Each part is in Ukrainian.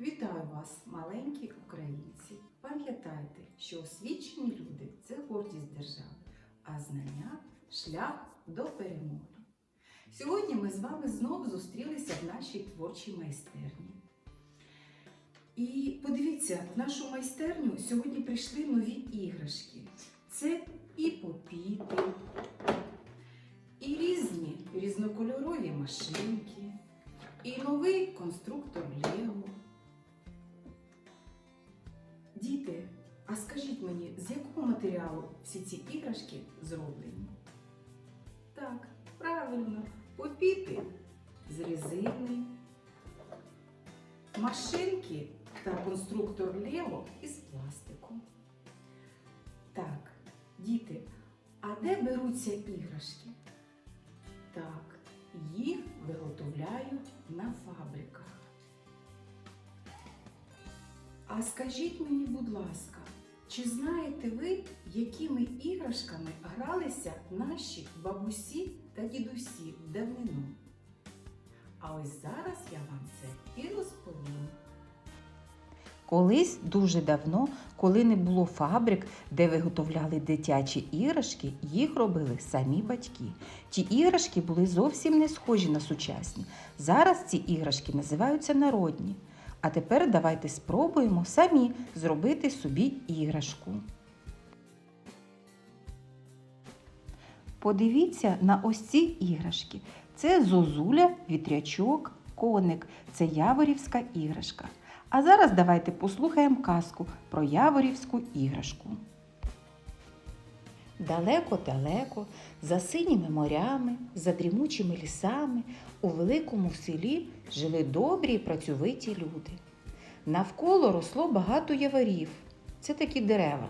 Вітаю вас, маленькі українці! Пам'ятайте, що освічені люди це гордість держави, а знання шлях до перемоги. Сьогодні ми з вами знову зустрілися в нашій творчій майстерні. І подивіться, в нашу майстерню сьогодні прийшли нові іграшки. Це і попіти, і різні різнокольорові машинки, і новий конструктор Лего. Діти, а скажіть мені, з якого матеріалу всі ці іграшки зроблені? Так, правильно, попіти з резини, машинки та конструктор Лего із пластику. Так, діти, а де беруться іграшки? Так, їх виготовляють на фабриках. А скажіть мені, будь ласка, чи знаєте ви, якими іграшками гралися наші бабусі та дідусі в давнину? А ось зараз я вам це і розповім. Колись дуже давно, коли не було фабрик, де виготовляли дитячі іграшки, їх робили самі батьки. Ті іграшки були зовсім не схожі на сучасні. Зараз ці іграшки називаються народні. А тепер давайте спробуємо самі зробити собі іграшку. Подивіться на ось ці іграшки. Це зозуля, вітрячок, коник. Це яворівська іграшка. А зараз давайте послухаємо казку про яворівську іграшку. Далеко-далеко, за синіми морями, за дрімучими лісами, у великому селі жили добрі і працьовиті люди. Навколо росло багато яворів. Це такі дерева,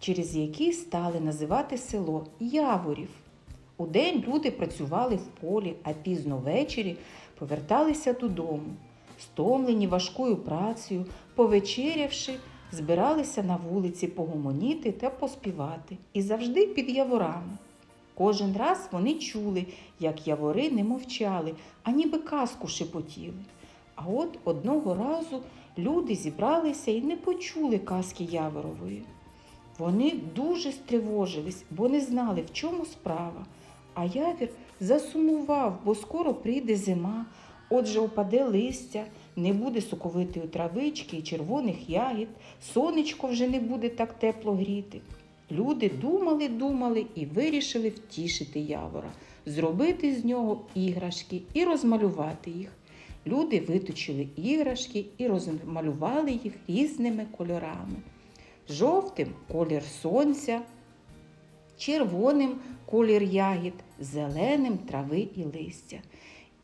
через які стали називати село Яворів. Удень люди працювали в полі, а пізно ввечері поверталися додому. Стомлені важкою працею, повечерявши, збиралися на вулиці погомоніти та поспівати, і завжди під яворами. Кожен раз вони чули, як явори не мовчали, а ніби казку шепотіли. А от одного разу люди зібралися і не почули казки Яворової. Вони дуже стривожились, бо не знали, в чому справа. А явір засумував, бо скоро прийде зима, отже опаде листя, не буде соковитої травички і червоних ягід, сонечко вже не буде так тепло гріти. Люди думали, думали і вирішили втішити явора, зробити з нього іграшки і розмалювати їх. Люди виточили іграшки і розмалювали їх різними кольорами. Жовтим колір сонця, червоним колір ягід, зеленим трави і листя.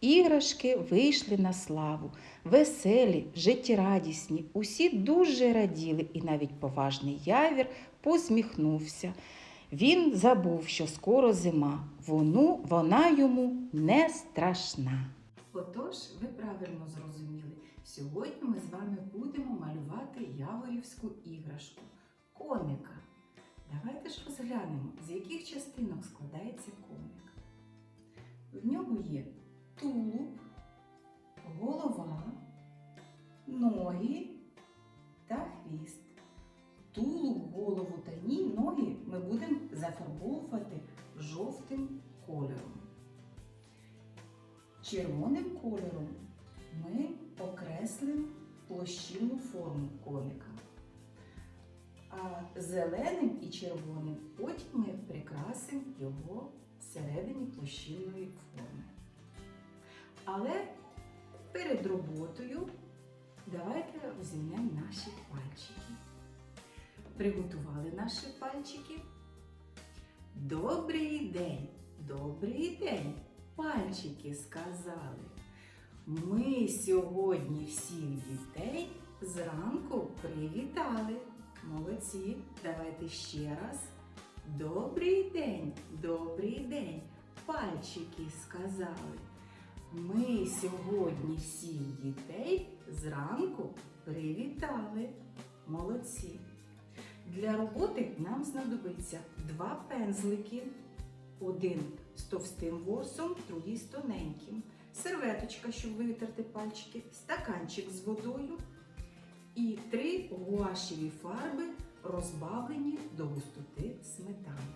Іграшки вийшли на славу, веселі, життєрадісні. Усі дуже раділи, і навіть поважний явір посміхнувся. Він забув, що скоро зима, Вону, вона йому не страшна. Отож, ви правильно зрозуміли, сьогодні ми з вами будемо малювати яворівську іграшку коника. Давайте ж розглянемо, з яких частинок складається коник. В нього є тулуб, голова, ноги та хвіст. Тулуб, голову та ні, ноги ми будемо зафарбовувати жовтим кольором. Червоним кольором ми окреслимо площинну форму коника. А зеленим і червоним потім ми прикрасимо його всередині площинної форми. Але перед роботою давайте розімнемо наші пальчики. Приготували наші пальчики. Добрий день! Добрий день! Пальчики сказали. Ми сьогодні всіх дітей зранку привітали. Молодці, давайте ще раз. Добрий день, добрий день. Пальчики сказали. Ми сьогодні всіх дітей зранку привітали. Молодці. Для роботи нам знадобиться два пензлики. Один з товстим ворсом, другий з тоненьким. Серветочка, щоб витерти пальчики, стаканчик з водою і три гуашеві фарби, розбавлені до густоти сметани.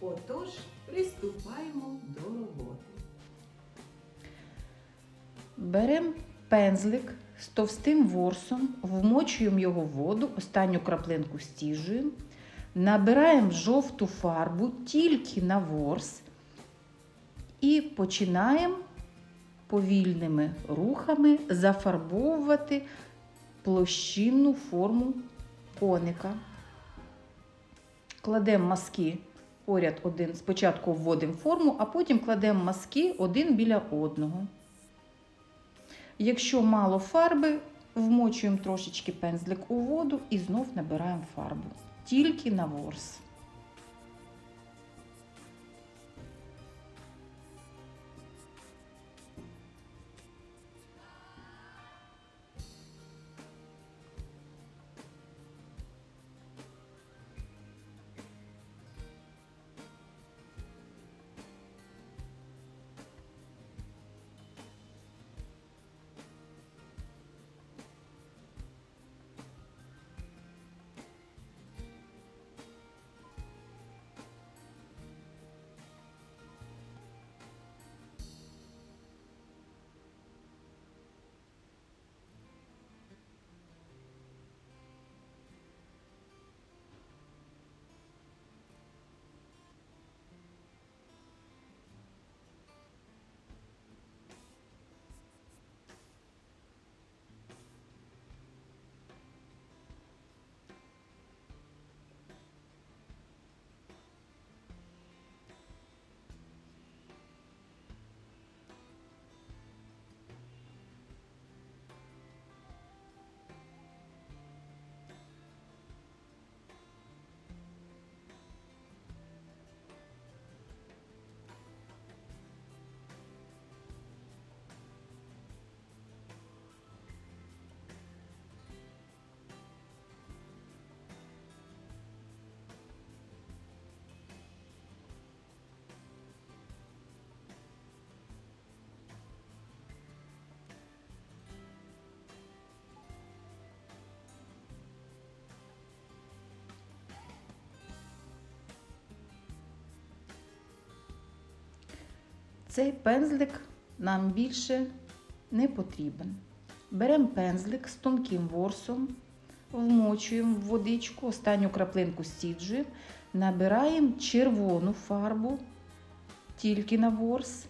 Отож, приступаємо до роботи. Беремо пензлик з товстим ворсом, вмочуємо його в воду, останню краплинку стіжуємо, набираємо жовту фарбу тільки на ворс і починаємо повільними рухами зафарбовувати площинну форму коника. Кладемо маски поряд один, спочатку вводимо форму, а потім кладемо маски один біля одного. Якщо мало фарби, вмочуємо трошечки пензлик у воду і знов набираємо фарбу. Тільки на ворс. Цей пензлик нам більше не потрібен. Беремо пензлик з тонким ворсом, вмочуємо в водичку, останню краплинку стіджуємо, набираємо червону фарбу, тільки на ворс,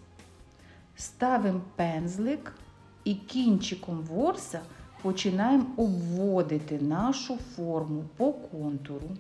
ставимо пензлик і кінчиком ворса починаємо обводити нашу форму по контуру.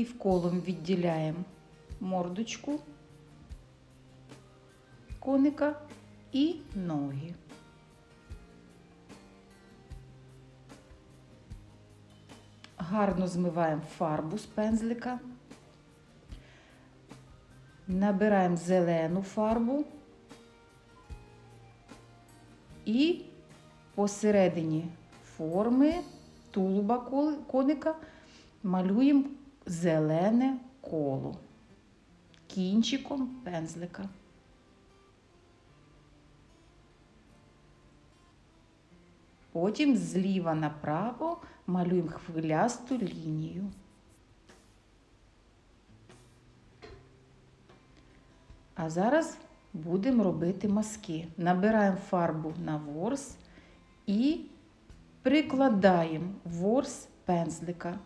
Півколом відділяємо мордочку коника і ноги. Гарно змиваємо фарбу з пензлика. Набираємо зелену фарбу і посередині форми тулуба коника малюємо зелене коло кінчиком пензлика. Потім зліва направо малюємо хвилясту лінію. А зараз будемо робити маски. Набираємо фарбу на ворс і прикладаємо ворс пензлика.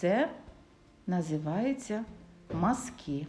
Це називається мазки.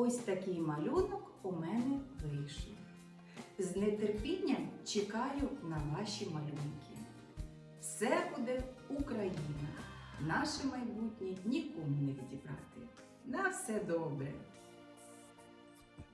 Ось такий малюнок у мене вийшов. З нетерпінням чекаю на ваші малюнки. Все буде Україна. Наше майбутнє нікому не відібрати. На все добре!